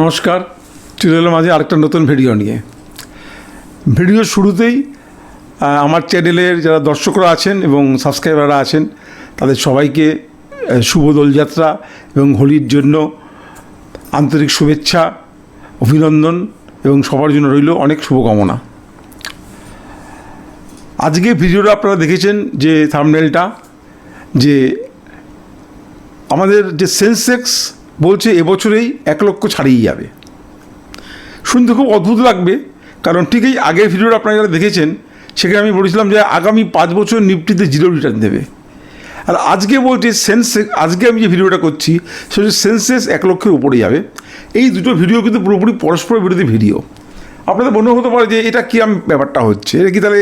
নমস্কার, চলে এলাম আজ আরেকটা নতুন ভিডিও নিয়ে। ভিডিওর শুরুতেই আমার চ্যানেলের যারা দর্শকরা আছেন এবং সাবস্ক্রাইবাররা আছেন, তাদের সবাইকে শুভ দোলযাত্রা এবং হোলির জন্য আন্তরিক শুভেচ্ছা, অভিনন্দন এবং সবার জন্য রইল অনেক শুভকামনা। আজকে ভিডিওটা আপনারা দেখেছেন যে থামনেলটা যে আমাদের যে সেন্সেক্স বলছে এবছরেই এক লক্ষ ছাড়িয়ে যাবে। শুনতে খুব অদ্ভুত লাগবে, কারণ ঠিক এই আগের ভিডিওটা আপনারা যারা দেখেছেন, সেখানে আমি বলেছিলাম যে আগামী পাঁচ বছর নিফটিতে জিরো রিটার্ন দেবে। আর আজকে বলছে সেন্সেক্স আজকে আমি যে ভিডিওটা করছি, সেটা সেন্সেক্স এক লক্ষের উপরে যাবে। এই দুটো ভিডিও কিন্তু পুরোপুরি পরস্পর বিরোধী ভিডিও। আপনাদের মনে হতে পারে যে এটা কী আমি, ব্যাপারটা হচ্ছে? এটা কি তাহলে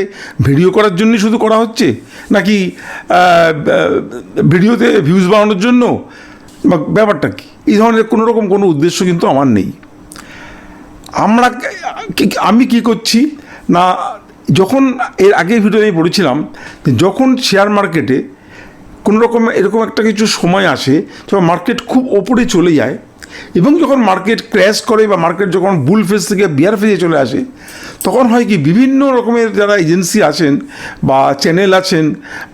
ভিডিও করার জন্যই শুধু করা হচ্ছে? নাকি ভিডিওতে ভিউজ বাড়ানোর জন্য? ব্যাপারটা কি? এই ধরনের কোনো রকম কোনো উদ্দেশ্য কিন্তু আমার নেই। আমরা আমি কি করছি? না, যখন এর আগের ভিডিও আমি পড়েছিলাম যখন শেয়ার মার্কেটে কোনো রকম এরকম একটা কিছু সময় আসে, যখন মার্কেট খুব ওপরে চলে যায় এবং যখন মার্কেট ক্র্যাশ করে বা মার্কেট যখন বুল ফেজ থেকে বিয়ার ফেজে চলে আসে, তখন হয় কি বিভিন্ন রকমের যারা এজেন্সি আছেন বা চ্যানেল আছেন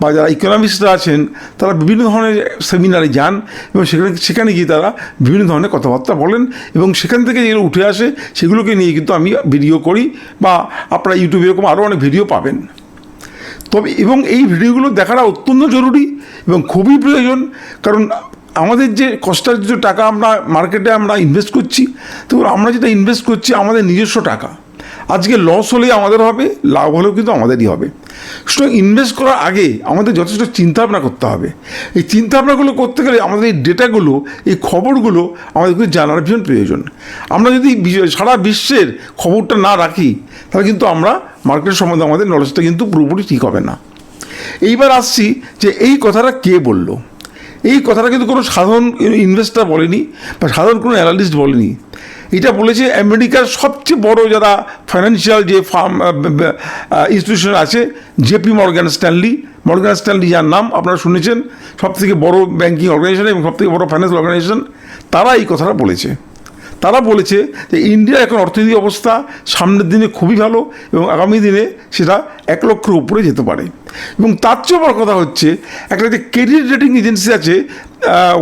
বা যারা ইকোনমিস্টরা আছেন, তারা বিভিন্ন ধরনের সেমিনারে যান এবং সেখানে সেখানে গিয়ে তারা বিভিন্ন ধরনের কথাবার্তা বলেন এবং সেখান থেকে যেগুলো উঠে আসে সেগুলোকে নিয়ে কিন্তু আমি ভিডিও করি বা আপনারা ইউটিউবে এরকম আরও অনেক ভিডিও পাবেন। তবে, এবং এই ভিডিওগুলো দেখাটা অত্যন্ত জরুরি এবং খুবই প্রয়োজন, কারণ আমাদের যে কষ্টার্জিত টাকা আমরা মার্কেটে আমরা ইনভেস্ট করছি, তো আমরা যেটা ইনভেস্ট করছি আমাদের নিজস্ব টাকা। আজকে লস হলেই আমাদের হবে, লাভ হলেও কিন্তু আমাদেরই হবে। সুতরাং ইনভেস্ট করার আগে আমাদের যথেষ্ট চিন্তাভাবনা করতে হবে। এই চিন্তাভাবনাগুলো করতে গেলে আমাদের এই ডেটাগুলো এই খবরগুলো আমাদের কিন্তু জানার ভীষণ প্রয়োজন। আমরা যদি সারা বিশ্বের খবরটা না রাখি, তাহলে কিন্তু আমরা মার্কেট সম্বন্ধে আমাদের নলেজটা কিন্তু পুরোপুরি ঠিক হবে না। এইবার আসছি যে এই কথাটা কে বলল? এই কথাটা কিন্তু কোনো সাধারণ ইনভেস্টার বলেনি বা সাধারণ কোনো অ্যানালিস্ট বলেনি। এটা বলেছে আমেরিকার সবচেয়ে বড় যারা ফাইন্যান্সিয়াল যে ফার্ম ইনস্টিটিউশন আছে JP Morgan Stanley Morgan Stanley যার নাম আপনারা শুনেছেন, সবথেকে বড় ব্যাঙ্কিং অর্গানাইজেশন এবং সবথেকে বড় ফাইন্যান্সিয়াল অর্গানাইজেশন তারা এই কথাটা বলেছে। তারা বলেছে যে ইন্ডিয়ার এখন অর্থনৈতিক অবস্থা সামনের দিনে খুবই ভালো এবং আগামী দিনে সেটা এক লক্ষের উপরে যেতে পারে। এবং তার চেয়ে বড় কথা হচ্ছে, একটা যে ক্রেডিট রেটিং এজেন্সি আছে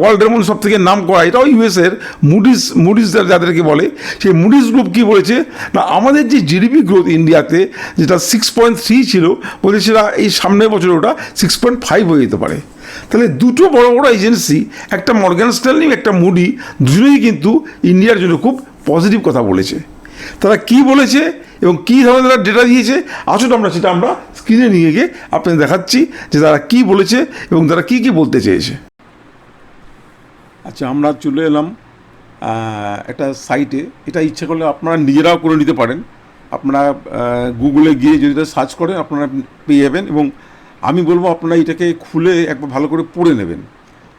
ওয়ার্ল্ডের মধ্যে সব থেকে নাম করা, এটাও ইউএসের মুডিস মুডিস যাদেরকে বলে, সেই মুডিস গ্রুপ কী বলেছে, না, আমাদের যে জিডিপি গ্রোথ ইন্ডিয়াতে যেটা সিক্স পয়েন্ট থ্রি ছিল বলে সেটা এই সামনের বছর ওটা সিক্স পয়েন্ট ফাইভ হয়ে যেতে পারে। তাহলে দুটো বড় বড় এজেন্সি একটা মর্গান স্ট্যানলি একটা মুডি দুজনেই কিন্তু ইন্ডিয়ার জন্য খুব পজিটিভ কথা বলেছে। তারা কি বলেছে এবং কী ধরনের তারা ডেটা দিয়েছে আসলে আমরা সেটা আমরা স্ক্রিনে নিয়ে গিয়ে আপনাদের দেখাচ্ছি যে তারা কি বলেছে এবং তারা কি কি বলতে চেয়েছে। আচ্ছা আমরা চলে এলাম একটা সাইটে এটা ইচ্ছা করলে আপনারা নিজেরাও করে নিতে পারেন। আপনারা গুগলে গিয়ে যদি সার্চ করেন, আপনারা পেয়ে যাবেন এবং আমি বলব আপনারা এটাকে খুলে একবার ভালো করে পড়ে নেবেন।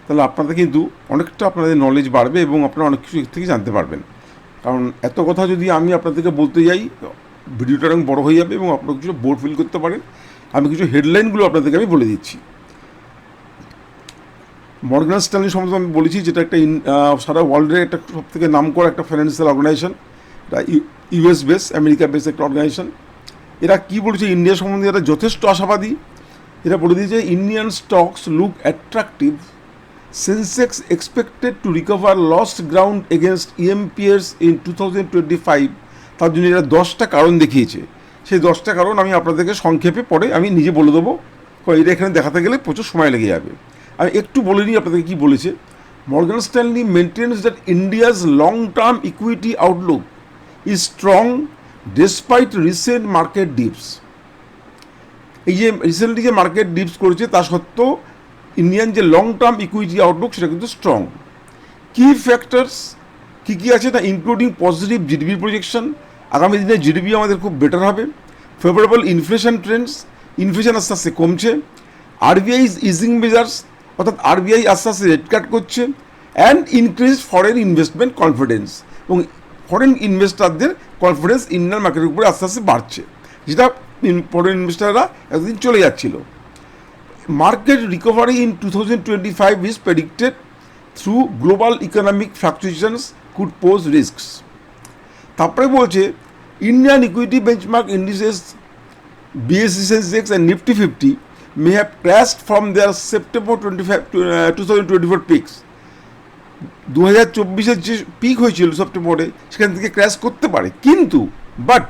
তাহলে আপনাদের কিন্তু অনেকটা আপনাদের নলেজ বাড়বে এবং আপনারা অনেক কিছু থেকে জানতে পারবেন। কারণ এত কথা যদি আমি আপনাদেরকে বলতে যাই, ভিডিওটা অনেক বড় হয়ে যাবে এবং আপনারা কিছু বোর্ড ফিল করতে পারেন। আমি কিছু হেডলাইনগুলো আপনাদেরকে আমি বলে দিচ্ছি। মর্গান স্ট্যানলি সম্বন্ধে আমি বলেছি যেটা একটা ইন- সারা ওয়ার্ল্ডের একটা সব থেকে নাম করা একটা ফাইন্যান্সিয়াল অর্গানাইজেশন এটা ইউএস বেস আমেরিকা বেস একটা অর্গানাইজেশন এরা কী বলেছে? ইন্ডিয়া সম্বন্ধে এরা যথেষ্ট আশাবাদী। এরা বলে দিয়েছে Indian stocks look attractive Sensex expected to recover lost ground against EMPs in two thousand twenty five তার জন্য এরা দশটা কারণ দেখিয়েছে। সেই দশটা কারণ আমি আপনাদেরকে সংক্ষেপে পরে আমি নিজে বলে দেবো এটা এখানে দেখাতে গেলে প্রচুর সময় লেগে যাবে। আমি একটু বলে নিই আপনাদেরকে কী বলেছে। Morgan Stanley maintains that India's long term equity outlook is strong despite recent market dips এই যে রিসেন্টলি যে মার্কেট ডিপস করেছে, তা সত্ত্বেও ইন্ডিয়ান যে লং টার্ম ইকুইটি আউটলুক সেটা কিন্তু স্ট্রং কি ফ্যাক্টরস কী কী আছে? তা ইনক্লুডিং পজিটিভ জিডিপি প্রজেকশন আগামী দিনে জিডিপি আমাদের খুব বেটার হবে। ফেভারেবল ইনফ্লেশন ট্রেন্ডস ইনফ্লেশন আস্তে আস্তে কমছে। আরবিআই ইজিং মেজার্স অর্থাৎ আরবিআই আস্তে আস্তে রেট কাট করছে। And increase foreign investment confidence এবং ফরেন ইনভেস্টারদের কনফিডেন্স ইন্ডিয়ান মার্কেটের উপরে আস্তে আস্তে বাড়ছে। যেটা ফরেন ইনভেস্টাররা এতদিন চলে যাচ্ছিল। market recovery in 2025 is predicted through global economic fluctuations could pose risks তারপরে বলছে Indian equity benchmark indices BSE Sensex and Nifty fifty may have crashed from their September twenty five two thousand twenty four peaks দু হাজার চব্বিশের যে pick হয়েছিল সেপ্টেম্বরে সেখান থেকে ক্র্যাশ করতে পারে। কিন্তু but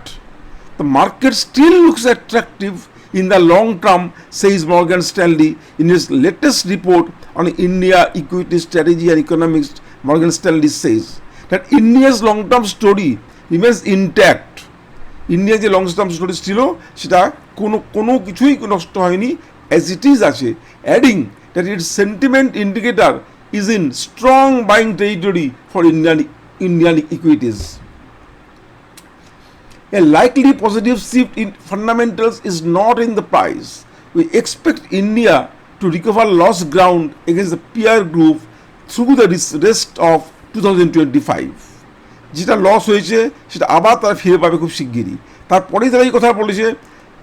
the market still looks attractive in the long term says Morgan Stanley in its latest report on India equity strategy and economics Morgan Stanley says that India's long term story remains intact India যে long term story ছিল সেটা কোনো কোনো কিছুই নষ্ট হয়নি as it is আছে adding that its sentiment indicator is in strong buying territory for Indian, Indian equities. A likely positive shift in fundamentals is not in the price. We expect India to recover lost ground against the peer group through the rest of 2025. যেটা loss হয়েছে সেটা আবার তারা ফিরে পাবে খুব শিগগিরই তারপরেই তারা এই কথা বলেছে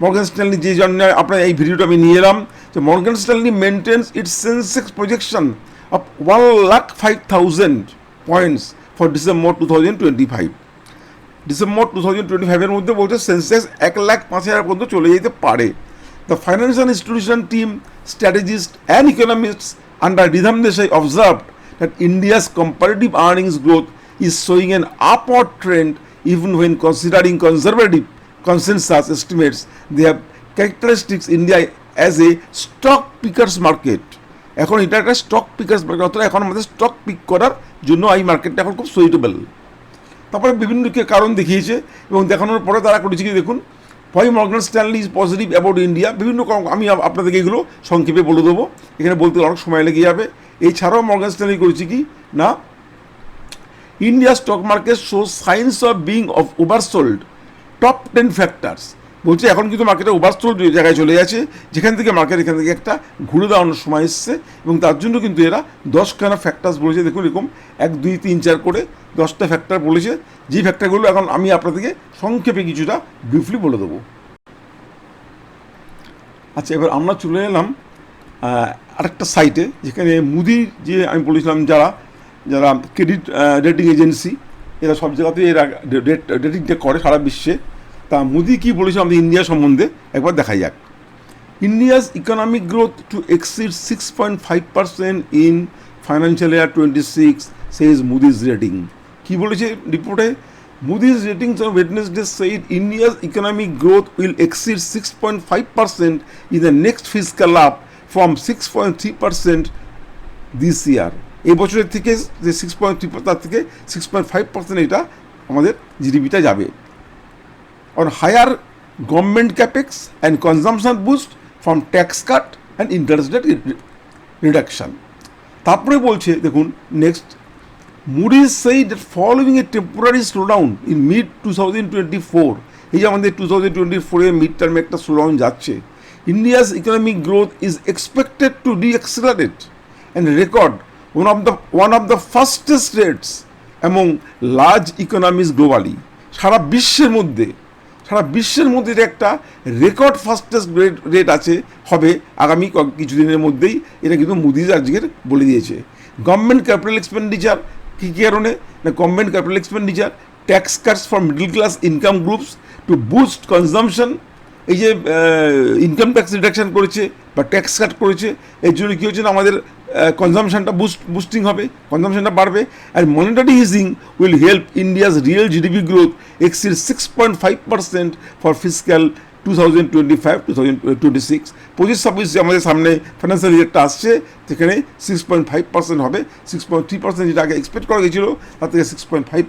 মর্গান স্ট্যানলি যে জন্য আপনার এই ভিডিওটা আমি নিয়ে এলাম যে Morgan Stanley maintains its Sensex projection of 1 lakh 5000 points for December 2025 December two thousand twenty ফাইভের মধ্যে বলছে সেন্সেক্স এক লাখ পাঁচ হাজার পর্যন্ত চলে যেতে পারে। The financial institution team strategists and economists under Ridham Desai observed that India's comparative earnings growth is showing an upward trend even when considering conservative consensus estimates. They have characteristics India as a stock pickers market এখন এটা একটা stock pickers market অর্থাৎ এখন আমাদের stock pick করার জন্য এই মার্কেটটা এখন খুব সুইটেবল তারপরে বিভিন্ন কারণ দেখিয়েছে এবং দেখানোর পরে তারা করেছে কি দেখুন why Morgan Stanley is positive about India বিভিন্ন আমি আপনাদেরকে এগুলো সংক্ষেপে বলে দেবো। এখানে বলতে অনেক সময় লেগে যাবে। এছাড়াও মর্গান স্ট্যানলি করেছে কি? না India stock market show signs of being of oversold top ten factors বলছে, এখন কিন্তু মার্কেটে ওভারসোল্ড জায়গায় চলে গেছে। যেখান থেকে মার্কেট এখান থেকে একটা ঘুরে দাঁড়ানোর সময় এসছে এবং তার জন্য কিন্তু এরা দশখানা ফ্যাক্টরস বলেছে। দেখুন এরকম এক, দুই, তিন, চার করে দশটা ফ্যাক্টর বলেছে। যে ফ্যাক্টরগুলো এখন আমি আপনাদেরকে সংক্ষেপে কিছুটা ব্রিফলি বলে দেবো। আচ্ছা এবার আমরা চলে এলাম আরেকটা সাইটে যেখানে মুদির যে আমি বলেছিলাম যারা যারা ক্রেডিট রেটিং এজেন্সি এরা সব জায়গাতেই এরা রেটিংটা করে সারা বিশ্বে। তা মুদি কি বলেছে আমাদের ইন্ডিয়া সম্বন্ধে? একবার দেখা যাক। India's economic growth to exceed six point five percent in financial year twenty six says Moody's rating কী বলেছে রিপোর্টে Moody's on Wednesday said India's economic growth will exceed six point five percent in the next physical up from six point three percent this year এই বছরের থেকে যে six point three তার থেকে six point five percent এটা আমাদের জিডিপিটা যাবে। On higher government capex and consumption boost from tax cut and interest rate re- reduction. তারপরে বলছে, দেখুন next Moody's say that following a temporary slowdown in mid two thousand twenty four এই যে আমাদের two thousand twenty ফোরে mid টার্মে একটা slowdown যাচ্ছে India's economic growth is expected to decelerate and record one of the one of the fastest rates among large economies globally সারা বিশ্বের মধ্যে সারা বিশ্বের মধ্যে একটা রেকর্ড ফাস্টেস্ট রেট রেট আছে, হবে আগামী কিছুদিনের মধ্যেই। এটা কিন্তু মুদিজ আজকের বলে দিয়েছে। গভর্নমেন্ট ক্যাপিটাল এক্সপেন্ডিচার কী কারণে? না, government capital expenditure tax cuts for middle class income groups to boost consumption এই যে ইনকাম ট্যাক্স রিডাকশন করেছে বা ট্যাক্স কাট করেছে, এর জন্য কী হচ্ছে না, আমাদের কনজামশনটা বুস্ট বুস্টিং হবে কনজামশনটা বাড়বে and monetary easing will help India's real GDP growth exceed six point five percent for physical two thousand twenty five two thousand twenty six আমাদের সামনে ফাইন্যান্সিয়াল ইয়ারটা আসছে, সেখানে সিক্স পয়েন্ট ফাইভ পার্সেন্ট হবে। Six point three percent যেটা আগে expect করা গেছিল, তার থেকে সিক্স পয়েন্ট ফাইভ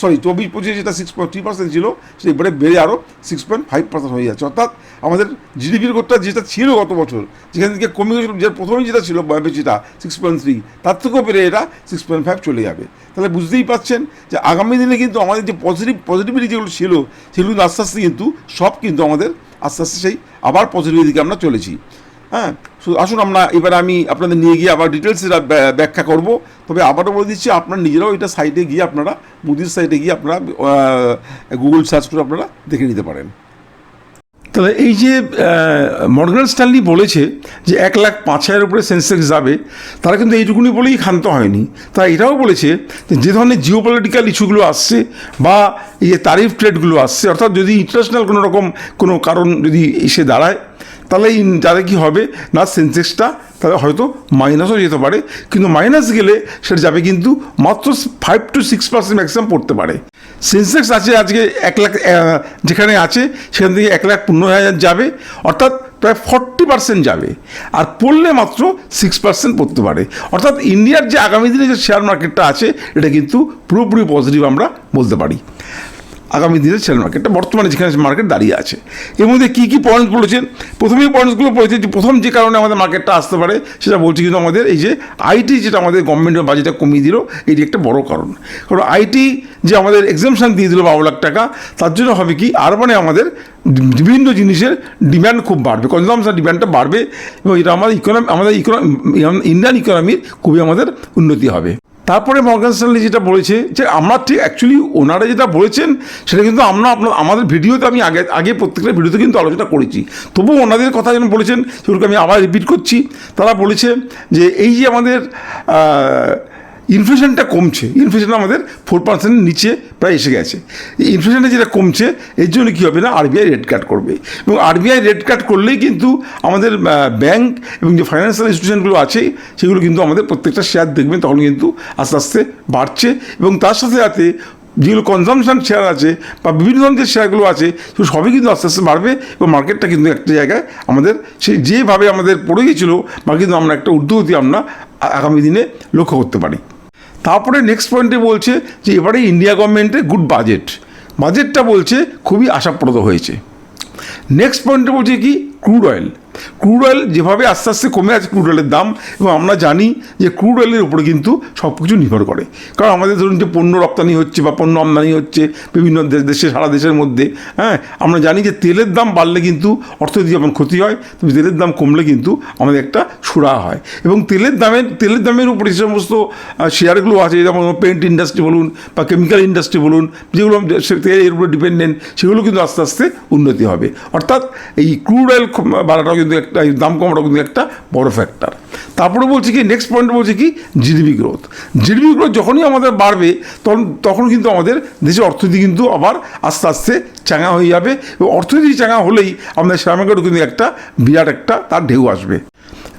সরি চব্বিশ পঁচিশে যেটা সিক্স পয়েন্ট থ্রি পার্সেন্ট ছিল, সেটা এবারে বেড়ে আরও সিক্স পয়েন্ট ফাইভ পার্সেন্ট হয়ে যাচ্ছে। অর্থাৎ আমাদের জিডিপির গ্রোথটা যেটা ছিল গত বছর, যেখান থেকে কমে গেছিল যে প্রথমেই যেটা ছিল যেটা সিক্স পয়েন্ট থ্রি তার থেকেও বেড়ে এটা সিক্স পয়েন্ট ফাইভ চলে যাবে। তাহলে বুঝতেই পারছেন যে আগামী দিনে কিন্তু আমাদের যে পজিটিভ পজিটিভিটি যেগুলো ছিল, সেগুলো আস্তে আস্তে কিন্তু, সব কিন্তু আমাদের আস্তে আস্তে সেই আবার পজিটিভ দিকে আমরা চলেছি। হ্যাঁ আসুন আমরা, এবার আমি আপনাদের নিয়ে গিয়ে আবার ডিটেলস ব্যাখ্যা করব। তবে আবারও বলে দিচ্ছি, আপনারা নিজেরাও এটা সাইটে গিয়ে আপনারা, মুদির সাইটে গিয়ে আপনারা গুগল সার্চ করে আপনারা দেখে নিতে পারেন। তাহলে এই যে মর্গান স্ট্যানলি বলেছে যে এক লাখ পাঁচ হাজার উপরে সেন্সেক্স যাবে, তারা কিন্তু এইটুকুনি বলেই ক্ষান্ত হয়নি। তারা এটাও বলেছে যে ধরনের জিও পলিটিক্যাল ইস্যুগুলো আসছে বা এই যে তারিফ ট্রেডগুলো আসছে, অর্থাৎ যদি ইন্টারন্যাশনাল কোনো রকম কোনো কারণ যদি এসে দাঁড়ায় তাহলে তাহলে কি হবে? না সেন্সেক্সটা তাহলে হয়তো মাইনাসও যেতে পারে। কিন্তু মাইনাস গেলে সেটা যাবে কিন্তু মাত্র five to six percent maximum পড়তে পারে। সেন্সেক্স আছে আজকে এক লাখ যেখানে আছে, সেখান থেকে এক লাখ পনেরো হাজার যাবে। অর্থাৎ প্রায় ফর্টি পার্সেন্ট যাবে। আর পড়লে মাত্র সিক্স পার্সেন্ট পড়তে পারে। অর্থাৎ ইন্ডিয়ার যে আগামী দিনে যে শেয়ার মার্কেটটা আছে, এটা কিন্তু পুরোপুরি পজিটিভ আমরা বলতে পারি। আগামী দিনের শেয়ার মার্কেটটা বর্তমানে যেখানে মার্কেট দাঁড়িয়ে আছে। এর মধ্যে কী কী পয়েন্ট বলেছেন? প্রথমেই পয়েন্টসগুলো বলেছে যে প্রথম যে কারণে আমাদের মার্কেটটা আসতে পারে সেটা বলছি কিন্তু আমাদের এই যে আইটি যেটা আমাদের গভর্নমেন্টের বাজেটটা কমিয়ে দিল, এটি একটা বড় কারণ। কারণ আইটি যে আমাদের এক্সামশান দিয়ে দিল বারো লাখ টাকা, তার জন্য হবে কি? আর মানে আমাদের বিভিন্ন জিনিসের ডিম্যান্ড খুব বাড়বে। কনজামশন ডিম্যান্ডটা বাড়বে এবং এটা আমাদের ইকোনমি আমাদের ইকোনমি ইন্ডিয়ান ইকোনমির খুবই আমাদের উন্নতি হবে। তারপরে মর্গান স্ট্যানলি যেটা বলেছে, যে আমরা ঠিক অ্যাকচুয়ালি ওনারা যেটা বলেছেন, সেটা কিন্তু আমরা আপনার, আমাদের ভিডিওতে আমি আগে আগে প্রত্যেকটা ভিডিওতে কিন্তু আলোচনা করেছি। তবুও ওনাদের কথা যেন বলেছেন, সেগুলোকে আমি আবার রিপিট করছি। তারা বলেছে যে এই যে আমাদের ইনফ্লেশনটা কমছে। ইনফ্লেশন আমাদের ফোর পার্সেন্টের নিচে প্রায় এসে গেছে। এই ইনফ্লেশনটা যেটা কমছে, এর জন্য কী হবে না? আরবিআই রেড কাট করবে। এবং আরবিআই রেড কাট করলেই কিন্তু আমাদের ব্যাংক এবং যে ফাইন্যান্সিয়াল ইনস্টিটিউশনগুলো আছে, সেগুলো কিন্তু আমাদের প্রত্যেকটা শেয়ার দেখবেন তখন কিন্তু আস্তে আস্তে বাড়ছে। এবং তার সাথে সাথে যেগুলো কনজামশন শেয়ার আছে বা বিভিন্ন ধরনের যে শেয়ারগুলো আছে, সেগুলো সবই কিন্তু আস্তে আস্তে বাড়বে এবং মার্কেটটা কিন্তু একটা জায়গায় আমাদের সেই যেভাবে আমাদের পড়ে গিয়েছিল, বা কিন্তু আমরা একটা ঊর্ধ্বগতি আমরা আগামী দিনে লক্ষ্য করতে পারি। তারপরে নেক্সট পয়েন্টে বলছে যে এবারে ইন্ডিয়া গভর্নমেন্টের গুড বাজেট বাজেটটা বলছে খুবই আশাপ্রদ হয়েছে। নেক্সট পয়েন্টে বলছে কি? ক্রুড অয়েল ক্রুড অয়েল যেভাবে আস্তে আস্তে কমে আছে ক্রুড অয়েলের দাম, এবং আমরা জানি যে ক্রুড অয়েলের উপরে কিন্তু সব কিছু নির্ভর করে। কারণ আমাদের ধরুন যে পণ্য রপ্তানি হচ্ছে বা পণ্য আমদানি হচ্ছে বিভিন্ন দেশে, সারা দেশের মধ্যে হ্যাঁ? আমরা জানি যে তেলের দাম বাড়লে কিন্তু অর্থনীতি যেমন ক্ষতি হয়, তবে তেলের দাম কমলে কিন্তু আমাদের একটা সুরা হয়। এবং তেলের দামের তেলের দামের উপরে যে সমস্ত শেয়ারগুলো আছে, যেমন পেন্ট ইন্ডাস্ট্রি বলুন বা কেমিক্যাল ইন্ডাস্ট্রি বলুন, যেগুলো তেলের উপরে ডিপেন্ডেন্ট সেগুলো কিন্তু আস্তে আস্তে উন্নতি হবে। অর্থাৎ এই ক্রুড অয়েল বাড়াটাও কিন্তু একটা, এই দাম কমাটাও কিন্তু একটা বড় ফ্যাক্টর তারপরে বলছি কি নেক্সট পয়েন্ট বলছি কি জিডিপি গ্রোথ জিডিপি গ্রোথ যখনই আমাদের বাড়বে, তখন তখন কিন্তু আমাদের দেশের অর্থনীতি কিন্তু আবার আস্তে আস্তে চাঙা হয়ে যাবে। এবং অর্থনীতি চাঙা হলেই আমাদের শেয়ার কিন্তু একটা বিরাট একটা তার ঢেউ আসবে।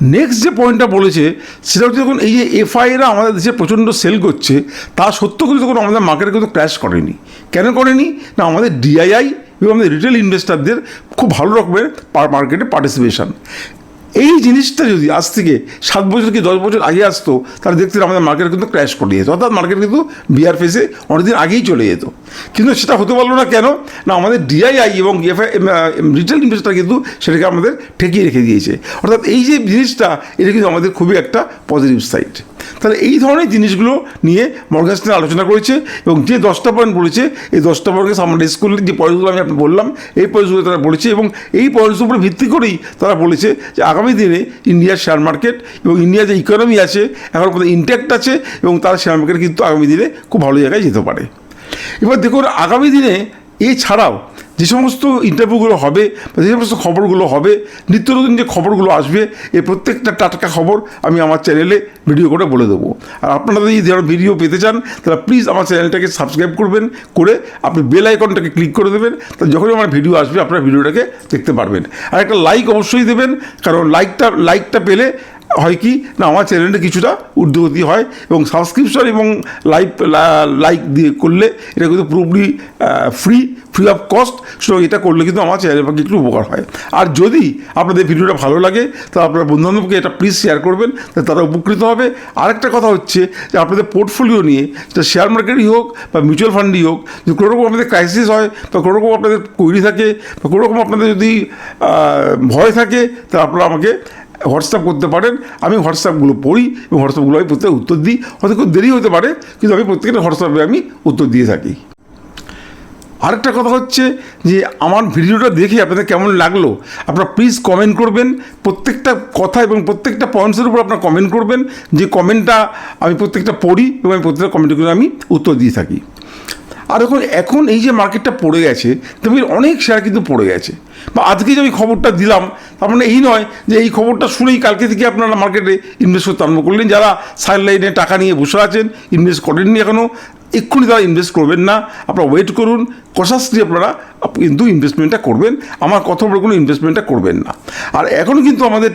নেক্সট যে পয়েন্টটা বলেছে, সেটা হচ্ছে যখন এই যে এফআইরা আমাদের দেশে প্রচণ্ড সেল করছে, তা সত্য কিন্তু তখন আমাদের মার্কেটে কিন্তু ক্র্যাশ করেনি। কেন করেনি? না, আমাদের ডিআইআই এবং আমাদের রিটেল ইনভেস্টারদের খুব ভালো রকমের মার্কেটে পার্টিসিপেশন এই জিনিসটা যদি আজ থেকে সাত বছর কি দশ বছর আগে আসতো, তাহলে দেখতেন আমাদের মার্কেট কিন্তু ক্র্যাশ করে যেত। অর্থাৎ মার্কেট কিন্তু বিয়ার ফেসে অনেকদিন আগেই চলে যেত। কিন্তু সেটা হতে পারল না কেন? না, আমাদের ডিআইআই এবং রিটেল ইনভেস্টার কিন্তু সেটাকে আমাদের ঠেকিয়ে রেখে দিয়েছে। অর্থাৎ এই যে জিনিসটা, এটা কিন্তু আমাদের খুবই একটা পজিটিভ সাইড তাহলে এই ধরনের জিনিসগুলো নিয়ে মর্গাস্টেন আলোচনা করেছে এবং যে দশটা পয়েন্ট বলেছে, এই দশটা পয়েন্টকে আমরা ডিস করলে যে পয়েন্টগুলো আমি আপনাকে বললাম, এই পয়েন্টসগুলো তারা বলেছে এবং এই পয়েন্টসের উপরে ভিত্তি করেই তারা বলেছে যে আগামী দিনে ইন্ডিয়ার শেয়ার মার্কেট এবং ইন্ডিয়ার যে ইকোনমি আছে, এখন পর্যন্ত ইনট্যাক্ট আছে এবং তার শেয়ার মার্কেট কিন্তু আগামী দিনে খুব ভালো জায়গায় যেতে পারে। এবার দেখুন, আগামী দিনে এছাড়াও যে সমস্ত ইন্টারভিউগুলো হবে বা যে সমস্ত খবরগুলো হবে, নিত্য নতুন যে খবরগুলো আসবে এই প্রত্যেকটা টাটকা খবর আমি আমার চ্যানেলে ভিডিও করে বলে দেবো। আর আপনারা যদি ধরো ভিডিও পেতে চান তাহলে প্লিজ আমার চ্যানেলটাকে সাবস্ক্রাইব করবেন, করে আপনি বেল আইকনটাকে ক্লিক করে দেবেন তাহলে যখনই আমার ভিডিও আসবে, আপনারা ভিডিওটাকে দেখতে পারবেন। আর একটা লাইক অবশ্যই দেবেন, কারণ লাইকটা লাইকটা পেলে হয় কি? না, আমার চ্যানেলটা কিছুটা ঊর্ধ্বগতি হয় এবং সাবস্ক্রিপশন এবং লাইক লাইক দিয়ে করলে এটা কিন্তু পুরোপুরি ফ্রি ফ্রি অফ কস্ট সুতরাং এটা করলে কিন্তু আমার চ্যানেলের পক্ষে একটু উপকার হয়। আর যদি আপনাদের ভিডিওটা ভালো লাগে তাহলে আপনার বন্ধুবান্ধবকে এটা প্লিজ শেয়ার করবেন তারা উপকৃত হবে। আরেকটা কথা হচ্ছে যে আপনাদের পোর্টফোলিও নিয়ে, সেটা শেয়ার মার্কেটই হোক বা মিউচুয়াল ফান্ডই হোক, যদি কোনো রকম আপনাদের ক্রাইসিস হয়, বা কোনো রকম আপনাদের কৈরি থাকে, বা কোনো রকম আপনাদের যদি ভয় থাকে, তাহলে আপনারা আমাকে হোয়াটসঅ্যাপ করতে পারেন, আমি হোয়াটসঅ্যাপগুলো পড়ি এবং হোয়াটসঅ্যাপগুলো আমি প্রত্যেক উত্তর দিই। হয়তো খুব দেরি হতে পারে, কিন্তু আমি প্রত্যেকটা হোয়াটসঅ্যাপে আমি উত্তর দিয়ে থাকি। আরেকটা কথা হচ্ছে যে, আমার ভিডিওটা দেখে আপনাদের কেমন লাগল, আপনারা প্লিজ কমেন্ট করবেন, প্রত্যেকটা কথা এবং প্রত্যেকটা পয়েন্টসের উপর আপনারা কমেন্ট করবেন, যে কমেন্টটা আমি প্রত্যেকটা পড়ি এবং আমি প্রত্যেকটা কমেন্টগুলো আমি উত্তর দিয়ে থাকি। আর দেখুন এখন এই যে মার্কেটটা পড়ে গেছে, তেমনি অনেক শেয়ার কিন্তু পড়ে গেছে। বা আজকে যে আমি খবরটা দিলাম, তার মানে এই নয় যে এই খবরটা শুনেই কালকে থেকে আপনারা মার্কেটে ইনভেস্ট করতে আরম্ভ করলেন। যারা সাইড লাইনে টাকা নিয়ে বসে আছেন ইনভেস্ট করেননি এখনও এক্ষুনি তারা ইনভেস্ট করবেন না। আপনারা ওয়েট করুন। কষাসলি আপনারা আপ- কিন্তু ইনভেস্টমেন্টটা করবেন। আমার কথা বলে কোনো ইনভেস্টমেন্টটা করবেন না। আর এখন কিন্তু আমাদের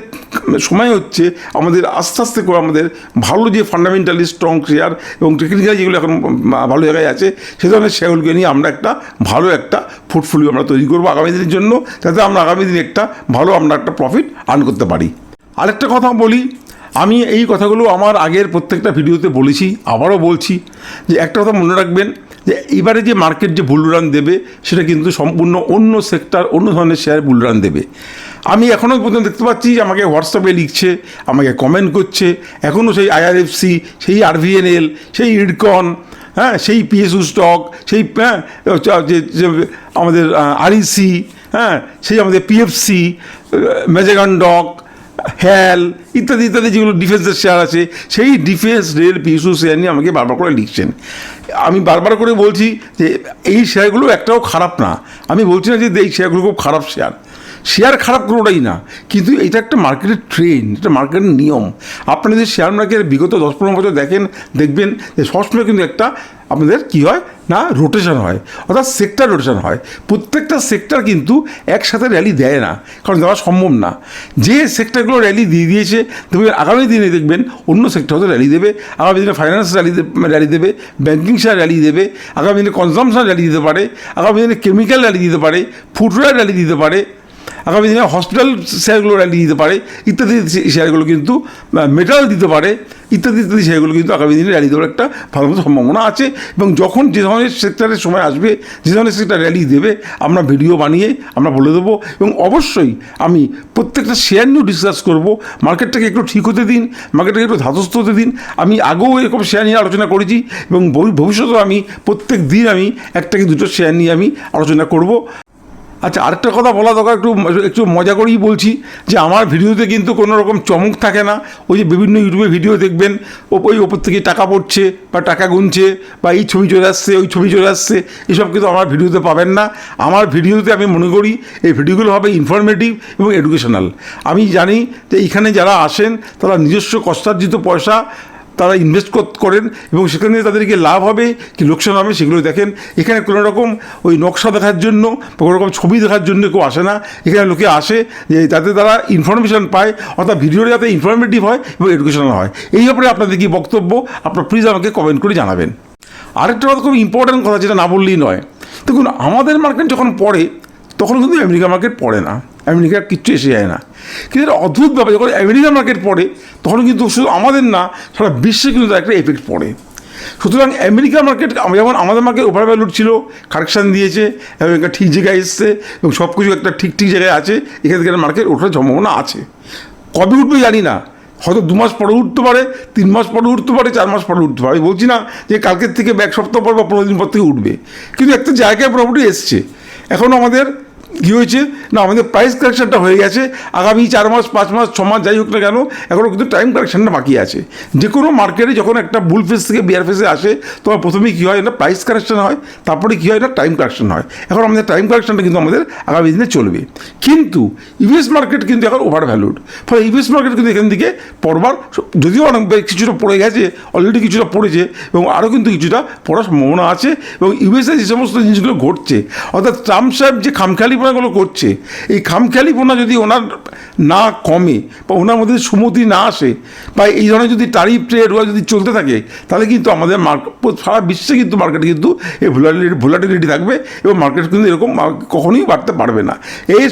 সময় হচ্ছে, আমাদের আস্তে আস্তে করে আমাদের ভালো যে ফান্ডামেন্টালি স্ট্রং শেয়ার এবং টেকনিক্যাল যেগুলো এখন ভালো জায়গায় আছে, সে ধরনের শেয়ারগুলোকে নিয়ে আমরা একটা ভালো একটা পোর্টফোলিও আমরা তৈরি করব আগামী দিনের জন্য। যাতে আমরা আগামী দিনে একটা ভালো আমরা একটা প্রফিট আর্ন করতে পারি। আরেকটা কথা বলি আমি এই কথাগুলো আমার আগের প্রত্যেকটা ভিডিওতে বলেছি, আবারও বলছি, যে একটা কথা মনে রাখবেন, যে এবারে যে মার্কেট যে বুল রান দেবে, সেটা কিন্তু সম্পূর্ণ অন্য সেক্টর, অন্য ধরনের শেয়ার বুল রান দেবে। আমি এখনও পর্যন্ত দেখতে পাচ্ছি যে আমাকে হোয়াটসঅ্যাপে লিখছে, আমাকে কমেন্ট করছে, এখনও সেই আইআরএফসি সেই আরভিএনএল সেই ইডকন হ্যাঁ সেই পিএসইউ স্টক সেই হ্যাঁ যে আমাদের আরইসি হ্যাঁ সেই আমাদের পিএফসি মেজেগান ডক হ্যাল ইত্যাদি ইত্যাদি যেগুলো ডিফেন্সের শেয়ার আছে, সেই ডিফেন্স রেল পিসু শেয়ার নিয়ে আমাকে বারবার করে লিখছেন। আমি বারবার করে বলছি যে এই শেয়ারগুলো একটাও খারাপ না। আমি বলছি না যে এই শেয়ারগুলো খুব খারাপ শেয়ার শেয়ার খারাপ কোনোটাই না। কিন্তু এটা একটা মার্কেটের ট্রেন্ড এটা মার্কেটের নিয়ম। আপনি যদি শেয়ার মার্কেটের বিগত দশ পনেরো বছর দেখেন, দেখবেন যে সবসময় কিন্তু একটা আপনাদের কি হয় না রোটেশন হয়। অর্থাৎ সেক্টর রোটেশন হয়। প্রত্যেকটা সেক্টর কিন্তু একসাথে র্যালি দেয় না, কারণ দেওয়া সম্ভব না। যে সেক্টরগুলো র্যালি দিয়ে দিয়েছে, দেখবেন আগামী দিনে দেখবেন অন্য সেক্টর হয়তো র্যালি দেবে। আগামী দিনে ফাইন্যান্স র্যালি র্যালি দেবে ব্যাঙ্কিং শেয়ার র্যালি দেবে। আগামী দিনে কনজামশন র্যালি দিতে পারে। আগামী দিনে কেমিক্যাল র্যালি দিতে পারে। ফুটওয়্যার র্যালি দিতে পারে। আগামী দিনে হসপিটাল শেয়ারগুলো র্যালি দিতে পারে, ইত্যাদি শেয়ারগুলো কিন্তু মেটাল দিতে পারে, ইত্যাদি ইত্যাদি শেয়ারগুলো কিন্তু আগামী দিনে র্যালি দেওয়ার একটা ভালো মতো সম্ভাবনা আছে। এবং যখন যে ধরনের সেক্টরের সময় আসবে, যে ধরনের সেক্টর র্যালি দেবে, আমরা ভিডিও বানিয়ে আমরা বলে দেবো। এবং অবশ্যই আমি প্রত্যেকটা শেয়ার নিয়েও ডিসকাস করব। মার্কেটটাকে একটু ঠিক হতে দিন, মার্কেটটাকে একটু ধাতস্থ হতে দিন। আমি আগেও এরকম শেয়ার নিয়ে আলোচনা করেছি এবং ভবি- ভবিষ্যতেও আমি প্রত্যেক দিন আমি একটা কি দুটো শেয়ার নিয়ে আমি আলোচনা করব। আচ্ছা আরেকটা কথা বলা দরকার, একটু একটু মজা করেই বলছি যে আমার ভিডিওতে কিন্তু কোনো রকম চমক থাকে না। ওই যে বিভিন্ন ইউটিউবে ভিডিও দেখবেন ওই ওপর থেকে টাকা পড়ছে বা টাকা গুনছে বা এই ছবি চলে আসছে, ওই ছবি চলে আসছে, এসব কিন্তু আমার ভিডিওতে পাবেন না। আমার ভিডিওতে আমি মনে করি এই ভিডিওগুলো হবে ইনফরমেটিভ এবং এডুকেশনাল আমি জানি যে এইখানে যারা আসেন, তারা নিজস্ব কষ্টার্জিত পয়সা তারা ইনভেস্ট করেন এবং সেখানে তাদেরকে লাভ হবে, কি লোকসান হবে সেগুলো দেখেন। এখানে কোনো রকম ওই নকশা দেখার জন্য কোনো রকম ছবি দেখার জন্য কেউ আসে না। এখানে লোকে আসে যে যাতে তারা ইনফরমেশান পায়, অর্থাৎ ভিডিওটা যাতে ইনফরমেটিভ হয় এবং এডুকেশনাল হয়। এই ব্যাপারে আপনাদের কি বক্তব্য? আপনার প্লিজ আমাকে কমেন্ট করে জানাবেন। আরেকটা কথা খুব ইম্পর্ট্যান্ট কথা, যেটা না বললেই নয়। দেখুন, আমাদের মার্কেট যখন পড়ে, তখন কিন্তু আমেরিকা মার্কেট পড়ে না। আমেরিকা কিচ্ছু এসে যায় না। কিন্তু এটা অদ্ভুত ব্যাপার, যখন আমেরিকা মার্কেট পড়ে, তখন কিন্তু শুধু আমাদের না, সারা বিশ্বে কিন্তু তার একটা এফেক্ট পড়ে। সুতরাং আমেরিকা মার্কেট যেমন আমাদের মার্কেট ওভার ভ্যালুড ছিল কারেকশান দিয়েছে, এবং একটা ঠিক জায়গায় এসছে, এবং সব কিছু একটা ঠিক ঠিক জায়গায় আছে, এখান থেকে মার্কেট ওঠার সম্ভাবনা আছে। কবে উঠবে জানি না। হয়তো দু মাস পরে উঠতে পারে, তিন মাস পরে উঠতে পারে, চার মাস পরে উঠতে পারে। আমি বলছি না যে কালকের থেকে এক সপ্তাহ পর বা পনেরো দিন পর থেকে উঠবে। কিন্তু একটা জায়গায় মোটামুটি এসছে। এখন আমাদের কী হয়েছে? না, আমাদের প্রাইস কারেকশনটা হয়ে গেছে। আগামী চার মাস, পাঁচ মাস, ছ মাস যাই হোক না কেন এখনও কিন্তু টাইম কারেকশনটা বাকি আছে। যে কোনো মার্কেটে যখন একটা বুল ফেস থেকে বিয়ার ফেসে আসে তখন প্রথমেই কী হয় না প্রাইস কারেকশন হয়, তারপরে কী হয় না টাইম কারেকশন হয়। এখন আমাদের টাইম কারেকশনটা কিন্তু আমাদের আগামী দিনে চলবে। কিন্তু ইউএস মার্কেট কিন্তু এখন ওভার ভ্যালুড ফলে ইউএস মার্কেট কিন্তু এখান থেকে পড়বার, যদিও অনেক কিছুটা পড়ে গেছে অলরেডি কিছুটা পড়েছে, এবং আরও কিন্তু কিছুটা পড়ার সম্ভাবনা আছে, এবং ইউএসএ যে সমস্ত জিনিসগুলো ঘটছে, অর্থাৎ ট্রাম্প সাহেব যে খামখেয়ালিপনাগুলো করছে। এই খামখেয়ালিপনা যদি ওনার না কমে বা ওনার মধ্যে সুমতি না আসে বা এই ধরনের যদি টারিফ ট্রেড ওরা যদি চলতে থাকে, তাহলে কিন্তু আমাদের মার্কেট সারা বিশ্বে কিন্তু মার্কেটে কিন্তু এই ভোলাটিলিটি ভোলাটিলিটি থাকবে এবং মার্কেট কিন্তু এরকম কখনোই বাড়তে পারবে না। এই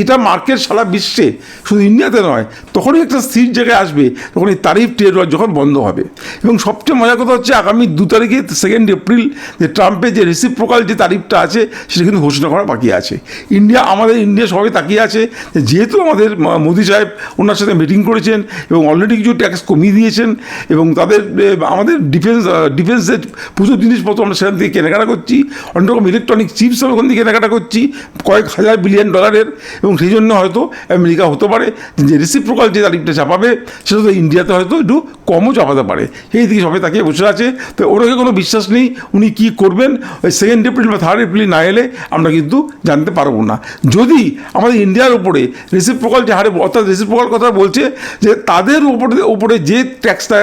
এটা মার্কেট সারা বিশ্বে, শুধু ইন্ডিয়াতে নয়, তখনই একটা স্থির জায়গায় আসবে, তখন এই তারিফ ট্রেড ওয়ার যখন বন্ধ হবে। এবং সবচেয়ে মজার কথা হচ্ছে আগামী দু তারিখে সেকেন্ড এপ্রিল যে ট্রাম্পের যে রিসিপ্রোকাল যে তারিফটা আছে, সেটা কিন্তু ঘোষণা করা বাকি আছে। ইন্ডিয়া আমাদের ইন্ডিয়া সবাই তাকিয়ে আছে যেহেতু আমাদের ম- মোদি সাহেব ওনার সাথে মিটিং করেছেন এবং অলরেডি কিছু ট্যাক্স কমিয়ে দিয়েছেন এবং তাদের আমাদের ডিফেন্স ডিফেন্সের পুজোর জিনিসপত্র আমরা সেখান থেকে কেনাকাটা করছি। অনেক রকম ইলেকট্রনিক চিপস ওখান থেকে কেনাকাটা করছি। কয়েক হাজার বিলিয়ন ডলারের এবং সেই জন্য হয়তো আমেরিকা হতে পারে যে রিসিপ্রোকাল যে তারিখটা চাপাবে, সেটা তো ইন্ডিয়াতে হয়তো একটু কমও চাপাতে পারে। সেই দিকে সবাই তাকে বসে আছে। তো ওনাকে কোনো বিশ্বাস নেই উনি কী করবেন। ওই সেকেন্ড এপ্রিল বা থার্ড এপ্রিল না এলে আমরা কিন্তু জানতে পারব না। যদি আমাদের ইন্ডিয়ার উপরে রিসিপ্রোকাল যে হারে অর্থাৎ রিসিপ্রোকাল কথা বলছে যে তাদের উপরে উপরে যে ট্যাক্সটা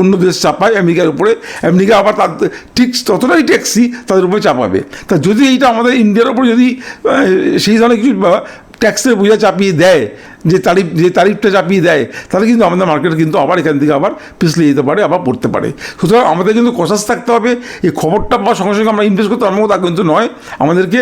অন্য দেশ চাপায় আমেরিকার উপরে, আমেরিকা আবার তার ঠিক ততটাই ট্যাক্সই তাদের উপরে চাপাবে। তা যদি এইটা আমাদের ইন্ডিয়ার উপরে যদি সেই ধরনের কিছু ট্যাক্সের বোঝা চাপিয়ে দেয়, যে তারিফ, যে তারিফটা চাপিয়ে দেয়, তাহলে কিন্তু আমাদের মার্কেট কিন্তু আবার এখান থেকে আবার পিছলে যেতে পারে, আবার পড়তে পারে। সুতরাং আমাদের কিন্তু কষাস থাকতে হবে। এই খবরটা পাওয়ার সঙ্গে সঙ্গে আমরা ইনভেস্ট করতে পারব তা কিন্তু নয়। আমাদেরকে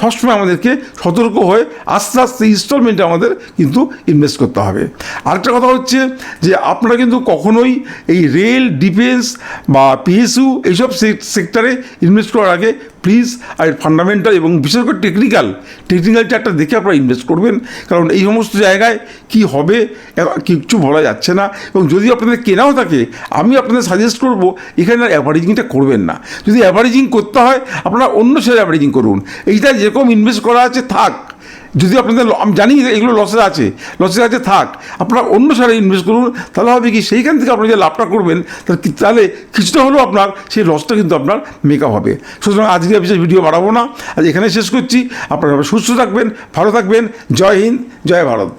সবসময় আমাদেরকে সতর্ক হয়ে আস্তে আস্তে ইনস্টলমেন্টে আমাদের কিন্তু ইনভেস্ট করতে হবে। আরেকটা কথা হচ্ছে যে আপনারা কিন্তু কখনোই এই রেল ডিফেন্স বা পিএসইউ এইসব সেক্টরে ইনভেস্ট করার আগে প্লিজ আর ফান্ডামেন্টাল এবং বিশেষ করে টেকনিক্যাল টেকনিক্যাল চার্টটা দেখে আপনারা ইনভেস্ট করবেন। কারণ এই সমস্ত জায়গায় কি হবে, কিছু কিচ্ছু বলা যাচ্ছে না। এবং যদি আপনাদের কেনাও থাকে, আমি আপনাদের সাজেস্ট করব, এখানে আর অ্যাভারেজিংটা করবেন না। যদি অ্যাভারেজিং করতে হয়, আপনারা অন্য শেয়ার অ্যাভারেজিং করুন। এইটা যেরকম ইনভেস্ট করা আছে, থাক। যদি আপনাদের আমি জানি যে এগুলো লসে আছে লসে আছে থাক, আপনারা অন্য সারে ইনভেস্ট করুন, তাহলে হবে কি সেইখান থেকে আপনি যে লাভটা করবেন, তাহলে তাহলে কিছুটা হলেও আপনার সেই লসটা কিন্তু আপনার মেকআপ হবে। সুতরাং আজকে বিশেষ ভিডিও বাড়াবো না। আজ এখানে শেষ করছি। আপনারা সুস্থ থাকবেন, ভালো থাকবেন। জয় হিন্দ, জয় ভারত।